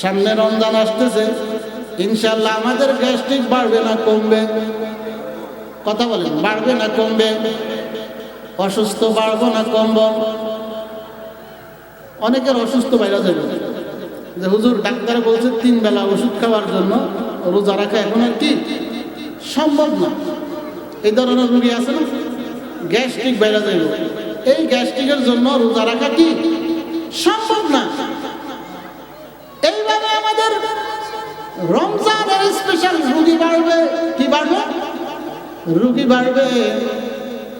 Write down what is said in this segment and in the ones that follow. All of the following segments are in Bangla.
সামনে রমজান আসতেছে ইনশাল্লাহ আমাদের গ্যাস্ট্রিক বাড়বে না, কমবে। কথা বলেন, বাড়বে না, কমবে? অসুস্থ বাড়বো না, কমব? অনেকের অসুস্থ বাইরে যাবে যে হুজুর ডাক্তার বলছে, তিন বেলা ওষুধ খাওয়ার জন্য রোজা রাখা এখন আর কি? সম্ভব না। এই ধরনের রুগী আছে না? গ্যাস্ট্রিক বাইরে যাবে এই গ্যাস্ট্রিকের জন্য রোজা রাখা কি? সম্ভব না এইভাবে আমাদের রমজানের স্পেশাল রুগী বাড়বে, কি বাড়বে? রুগী বাড়বে।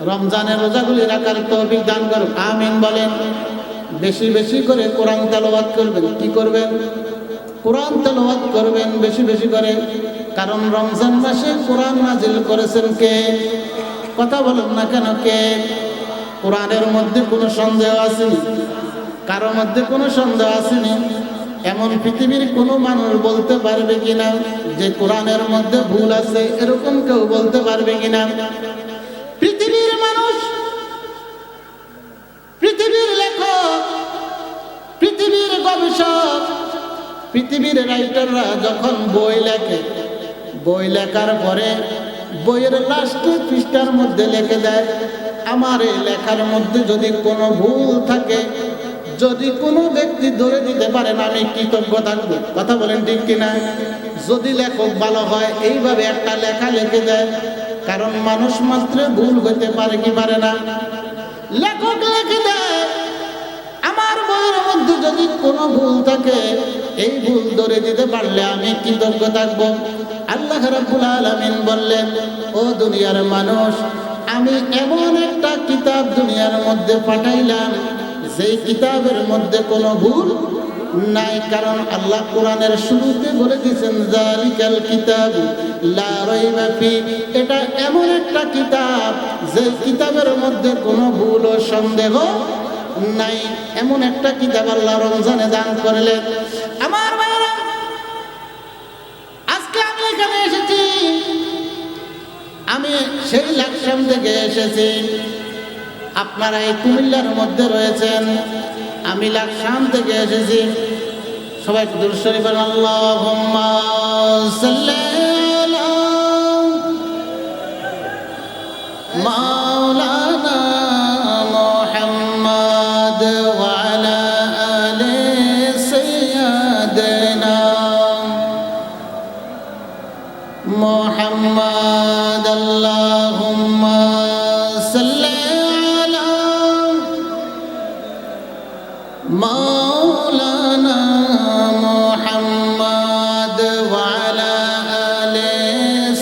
রমজানের রোজাগুলি রাখার তৌফিক দান করুক। আমিন বলেন। বেশি বেশি করে কোরআন তেলাওয়াত করবেন। কি করবেন? কোরআন তেলাওয়াত করবেন বেশি বেশি করে। কারণ রমজান মাসে কোরআন নাজিল করেছেন কে? কথা বলুন না কেন কে? কোরআনের মধ্যে কোনো সন্দেহ আসেনি? কারোর মধ্যে কোনো সন্দেহ আসেনি? এমন পৃথিবীর কোনো মানুষ বলতে পারবে কিনা? যে কোরআনের মধ্যে ভুল আছে, এরকম কেউ বলতে পারবে কিনা? পৃথিবীর মানুষ, পৃথিবীর লেখক, পৃথিবীর গবেষক, পৃথিবীর রাইটাররা যখন বই লেখে, বই লেখার পরে বইয়ের লাস্টে পৃষ্ঠার মধ্যে লেখে দেয়, আমার এই লেখার মধ্যে যদি কোনো ভুল থাকে যদি কোনো ব্যক্তি ধরে দিতে পারেন আমি কৃতজ্ঞ থাকব কথা বলেন ঠিক কিনা? যদি লেখক ভালো হয়, এইভাবে একটা লেখা লিখে দেয়। কারণ মানুষ মাত্র ভুল হইতে পারে কি পারে না? লেখক লিখে দেয়, আমার বইয়ের মধ্যে যদি কোনো ভুল থাকে, এই ভুল ধরে দিতে পারলে আমি কৃতজ্ঞ থাকব আল্লাহ রাব্বুল আলামিন বললেন, ও দুনিয়ার মানুষ, আমি এমন একটা কিতাব দুনিয়ার মধ্যে পাঠাইলাম যেই কিতাবের মধ্যে কোনো ভুল নাই, কারণ আল্লাহ কোরআনের শুরুতে বলে দিয়েছেন জালিকাল কিতাব লা এটা এমন একটা কিতাব যে কিতাবের মধ্যে কোনো ভুল ও সন্দেহ নাই। এমন একটা কিতাব আল্লাহ রমজানে দান করলেন। আমার আজকে আমি এখানে এসেছি। আমি সেই লাকসাম থেকে এসেছি। আপনারা এই কুমিল্লার মধ্যে রয়েছেন। আমি লাকসাম থেকে এসেছি। সবাই একটু আল্লাহ বলেন আল্লাহুম্মা সাল্লাল্লাহু মাওলানা মুহাম্মদ ওয়া আলা আলি সাইয়্যিদিনা মুহাম্মদ। আল্লাহুম্মা মাওলানা মোহাম্মদ ওয়ালা আলে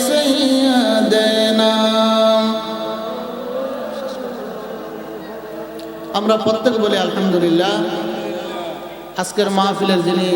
সাইয়্যিদিনা। আমরা প্রত্যেক বলি আলহামদুলিল্লাহ। আজকের মাহফিলের যিনি